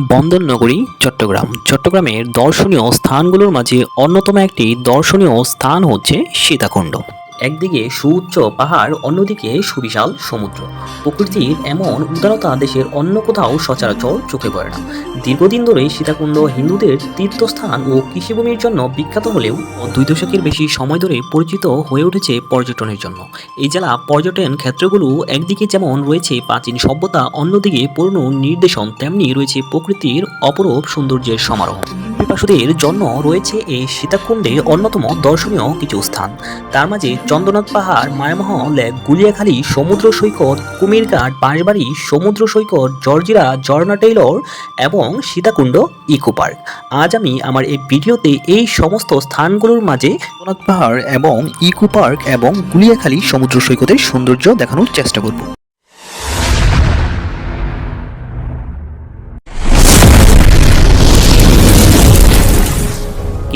বন্দর নগরী চট্টগ্রাম। চট্টগ্রামের দর্শনীয় স্থানগুলোর মাঝে অন্যতম একটি দর্শনীয় স্থান হচ্ছে সীতাকুণ্ড। একদিকে সুউচ্চ পাহাড়, অন্যদিকে সুবিশাল সমুদ্র। প্রকৃতির এমন উদারতা দেশের অন্য কোথাও সচরাচর চোখে পড়ে না। দীর্ঘদিন ধরে সীতাকুণ্ড হিন্দুদের তীর্থস্থান ও কৃষিভূমির জন্য বিখ্যাত হলেও দুই দশকের বেশি সময় ধরে পরিচিত হয়ে উঠেছে পর্যটনের জন্য। এই জেলা পর্যটন ক্ষেত্রগুলো একদিকে যেমন রয়েছে প্রাচীন সভ্যতা, অন্যদিকে পুরনো নির্দেশন, তেমনি রয়েছে প্রকৃতির অপরূপ সৌন্দর্যের সমারোহ। পিপাসুদের জন্য রয়েছে এই সীতাকুণ্ডে অন্যতম দর্শনীয় কিছু স্থান। তার মাঝে চন্দ্রনাথ পাহাড়, মায়ামহল, গুলিয়াখালী, সমুদ্র সৈকত, কুমিরঘাট, বাঁশবাড়ি, সমুদ্র সৈকত, জর্জিরা ঝর্ণা টেইলর এবং সীতাকুণ্ড ইকো পার্ক। আজ আমি আমার এই ভিডিওতে এই সমস্ত স্থানগুলোর মাঝে চন্দ্রনাথ পাহাড় এবং ইকো পার্ক এবং গুলিয়াখালী সমুদ্র সৈকতের সৌন্দর্য দেখানোর চেষ্টা করব।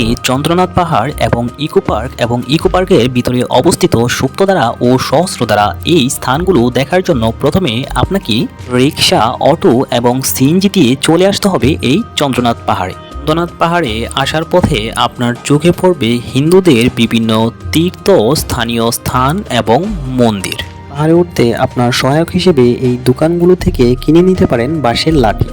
এই চন্দ্রনাথ পাহাড় এবং ইকো পার্ক এবং ইকো পার্কের ভিতরে অবস্থিত সুপ্তধারা ও সহস্রধারা। এই স্থানগুলো দেখার জন্য প্রথমে আপনাকে রিক্সা অটো এবং সিএনজি দিয়ে চলে আসতে হবে এই চন্দ্রনাথ পাহাড়ে। চন্দ্রনাথ পাহাড়ে আসার পথে আপনার চোখে পড়বে হিন্দুদের বিভিন্ন তীর্থ, স্থানীয় স্থান এবং মন্দির। পাহাড়ে উঠতে আপনার সহায়ক হিসেবে এই দোকানগুলো থেকে কিনে নিতে পারেন বাঁশের লাঠি।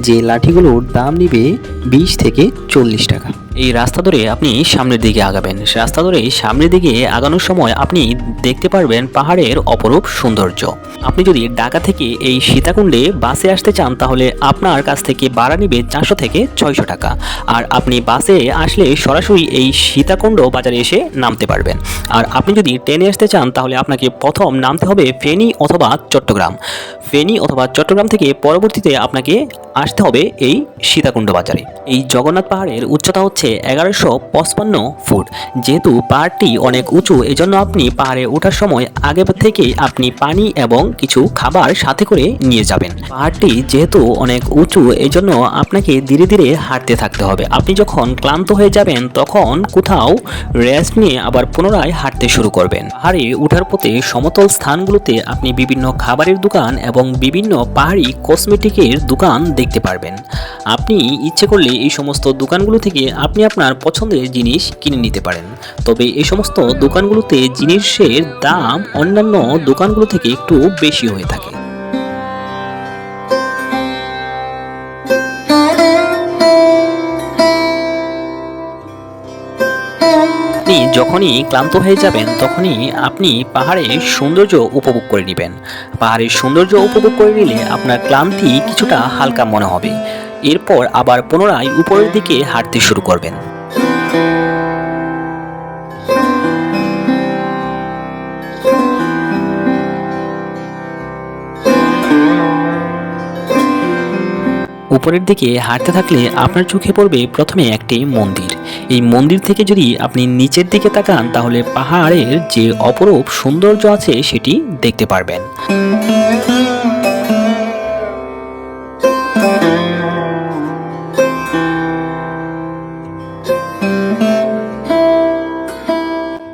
যে লাঠিগুলোর দাম নিবে বিশ থেকে চল্লিশ টাকা। এই রাস্তা ধরে আপনি সামনের দিকে আগাবেন। রাস্তা ধরে সামনের দিকে আগানোর সময় আপনি দেখতে পারবেন পাহাড়ের অপরূপ সৌন্দর্য। আপনি যদি ঢাকা থেকে এই সীতাকুণ্ডে বাসে আসতে চান, তাহলে আপনার কাছ থেকে ভাড়া নিবে চারশো থেকে ছয়শো টাকা। আর আপনি বাসে আসলে সরাসরি এই সীতাকুণ্ড বাজারে এসে নামতে পারবেন। আর আপনি যদি ট্রেনে আসতে চান, তাহলে আপনাকে প্রথম নামতে হবে ফেনী অথবা চট্টগ্রাম। ফেনী অথবা চট্টগ্রাম থেকে পরবর্তীতে আপনাকে আসতে হবে এই সীতাকুণ্ড বাজারে। এই জগন্নাথ পাহাড়ের উচ্চতা হচ্ছে এগারোশো পঁচপান্ন ফুট। যেহেতু পাহাড়টি অনেক উঁচু, এজন্য আপনি পাহাড়ে ওঠার সময় আগে থেকেই আপনি পানি এবং কিছু খাবার সাথে করে নিয়ে যাবেন। পাহাড়টি যেহেতু অনেক উঁচু, এজন্য আপনাকে ধীরে ধীরে হাঁটতে থাকতে হবে। আপনি যখন ক্লান্ত হয়ে যাবেন, তখন কোথাও রেস্ট নিয়ে আবার পুনরায় হাঁটতে শুরু করবেন। পাহাড়ে ওঠার পথে সমতল স্থানগুলোতে আপনি বিভিন্ন খাবারের দোকান এবং বিভিন্ন পাহাড়ি কসমেটিকের দোকান দেখতে পারবেন। আপনি ইচ্ছে করলে এই সমস্ত দোকানগুলো থেকে আপনি আপনার পছন্দের জিনিস কিনে নিতে পারেন। তবে এই সমস্ত দোকানগুলোতে জিনিসের দাম অন্যান্য দোকানগুলো থেকে একটু বেশি হয়ে থাকে। আপনি যখনই ক্লান্ত হয়ে যাবেন, তখনই আপনি পাহাড়ের সৌন্দর্য উপভোগ করে নেবেন। পাহাড়ের সৌন্দর্য উপভোগ করে নিলে আপনার ক্লান্তি কিছুটা হালকা মনে হবে। এরপর আবার পুনরায় উপরের দিকে হাঁটতে শুরু করবেন। উপরের দিকে হাঁটতে থাকলে আপনার চোখে পড়বে প্রথমে একটি মন্দির। এই মন্দির থেকে যদি আপনি নিচের দিকে তাকান, তাহলে পাহাড়ের যে অপরূপ সৌন্দর্য আছে, সেটি দেখতে পারবেন।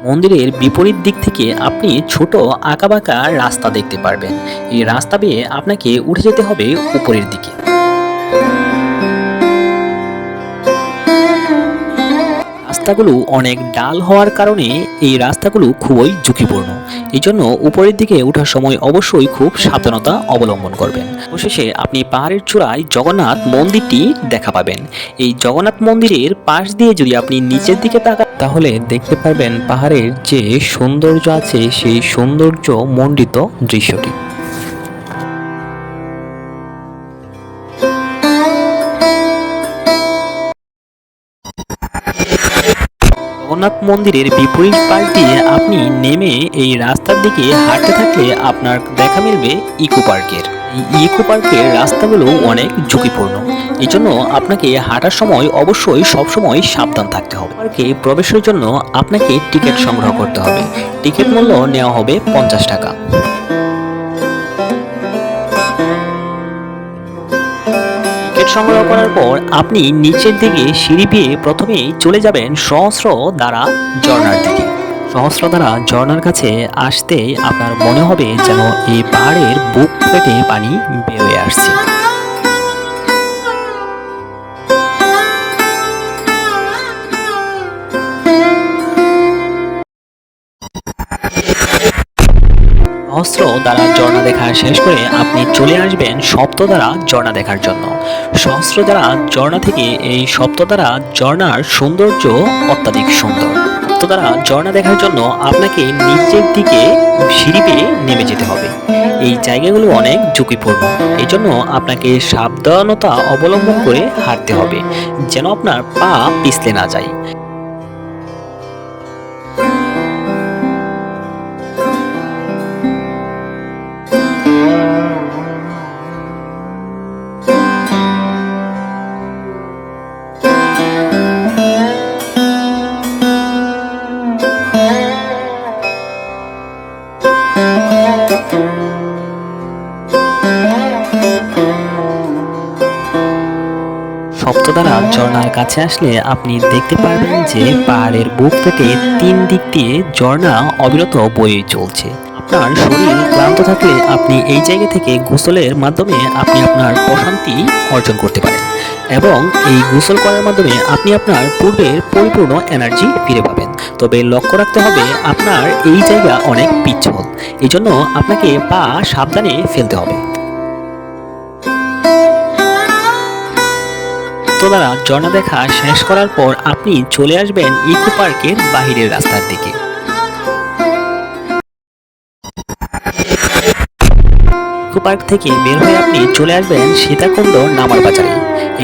মন্দিরের বিপরীত দিক থেকে আপনি ছোট আঁকাবাঁকা রাস্তা দেখতে পারবেন। এই রাস্তা বেয়ে আপনাকে উঠে যেতে হবে উপরের দিকে। রাস্তাগুলো অনেক ডাল হওয়ার কারণে এই রাস্তাগুলো খুবই ঝুঁকিপূর্ণ। এই জন্য উপরের দিকে ওঠার সময় অবশ্যই খুব সাবধানতা অবলম্বন করবেন। অবশেষে আপনি পাহাড়ের চূড়ায় জগন্নাথ মন্দিরটি দেখা পাবেন। এই জগন্নাথ মন্দিরের পাশ দিয়ে যদি আপনি নিচের দিকে তাকান, তাহলে দেখতে পারবেন পাহাড়ের যে সৌন্দর্য আছে, সেই সৌন্দর্য মণ্ডিত দৃশ্যটি। জগন্নাথ মন্দিরের বিপরীত পাশ আপনি নেমে এই রাস্তার দিকে হাঁটতে থাকলে আপনার দেখা মিলবে ইকো পার্কের। ইকো পার্কের রাস্তাগুলো অনেক ঝুঁকিপূর্ণ। এই জন্য আপনাকে হাঁটার সময় অবশ্যই সবসময় সাবধান থাকতে হবে। পার্কে প্রবেশের জন্য আপনাকে টিকিট সংগ্রহ করতে হবে। টিকিট মূল্য নেওয়া হবে পঞ্চাশ টাকা। সংগ্রহ করার পর আপনি নিচের দিকে সিঁড়ি পেয়ে প্রথমেই চলে যাবেন সহস্র দ্বারা ঝর্নার দিকে। সহস্র দ্বারা ঝর্ণার কাছে আসতেই আপনার মনে হবে যেন এই পাহাড়ের বুক ফেটে পানি বেরোয় আসছে। দেখা শেষ করে আপনি চলে আসবেন সপ্তধারা ঝর্ণা দেখার জন্য। সহস্রধারা ঝর্ণা থেকে এই সপ্তধারা ঝর্ণার সৌন্দর্য অত্যাধিক সুন্দর। সপ্তধারা ঝর্ণা দেখার জন্য আপনাকে নিচের দিকে সিঁড়ি বেয়ে নেমে যেতে হবে। এই জায়গাগুলো অনেক ঝুঁকিপূর্ণ। এই জন্য আপনাকে সাবধানতা অবলম্বন করে হাঁটতে হবে, যেন আপনার পা পিছলে না যায়। সপ্তধারা ঝর্ণার কাছে আসলে আপনি দেখতে পারবেন যে পাহাড়ের বুক থেকে তিন দিক দিয়ে ঝর্ণা অবিরত বয়ে চলছে। আপনার শরীর ক্লান্ত থাকলে আপনি এই জায়গা থেকে গোসলের মাধ্যমে আপনি আপনার প্রশান্তি অর্জন করতে পারেন এবং এই গোসল করার মাধ্যমে আপনি আপনার পূর্বের পরিপূর্ণ এনার্জি ফিরে পাবেন। তবে লক্ষ্য রাখতে হবে আপনার এই জায়গা অনেক পিচ্ছল। এই জন্য আপনাকে পা সাবধানে ফেলতে হবে। তোলারা ঝর্ণা দেখা শেষ করার পর আপনি চলে আসবেন ইকো পার্কের বাহিরের রাস্তার দিকে। পার্ক থেকে বের হয়ে আপনি চলে আসবেন সীতাকুণ্ড নামার বাজারে।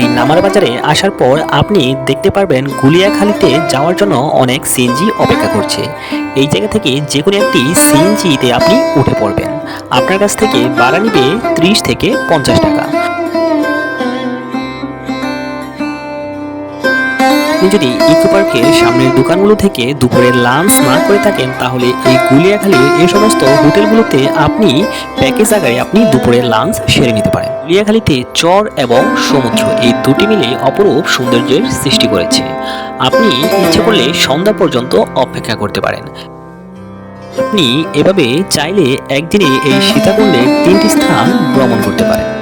এই নামার বাজারে আসার পর আপনি দেখতে পারবেন গুলিয়াখালীতে যাওয়ার জন্য অনেক সিএনজি অপেক্ষা করছে। এই জায়গা থেকে যে কোনো একটি সিএনজিতে আপনি উঠে পড়বেন। আপনার কাছ থেকে ভাড়া নিবে ত্রিশ থেকে পঞ্চাশ টাকা। আপনি যদি ইকো পার্কের সামনের দোকানগুলো থেকে দুপুরের লাঞ্চ না করে থাকেন, তাহলে এই গুলিয়াখালীর এই সমস্ত হোটেলগুলোতে আপনি প্যাকেজ আকারে আপনি দুপুরের লাঞ্চ সেরে নিতে পারেন। গুলিয়াখালীতে চর এবং সমুদ্র এই দুটি মিলে অপরূপ সৌন্দর্যের সৃষ্টি করেছে। আপনি ইচ্ছে করলে সন্ধ্যা পর্যন্ত অপেক্ষা করতে পারেন। আপনি এভাবে চাইলে একদিনে এই সীতাকুণ্ডের তিনটি স্থান ভ্রমণ করতে পারেন।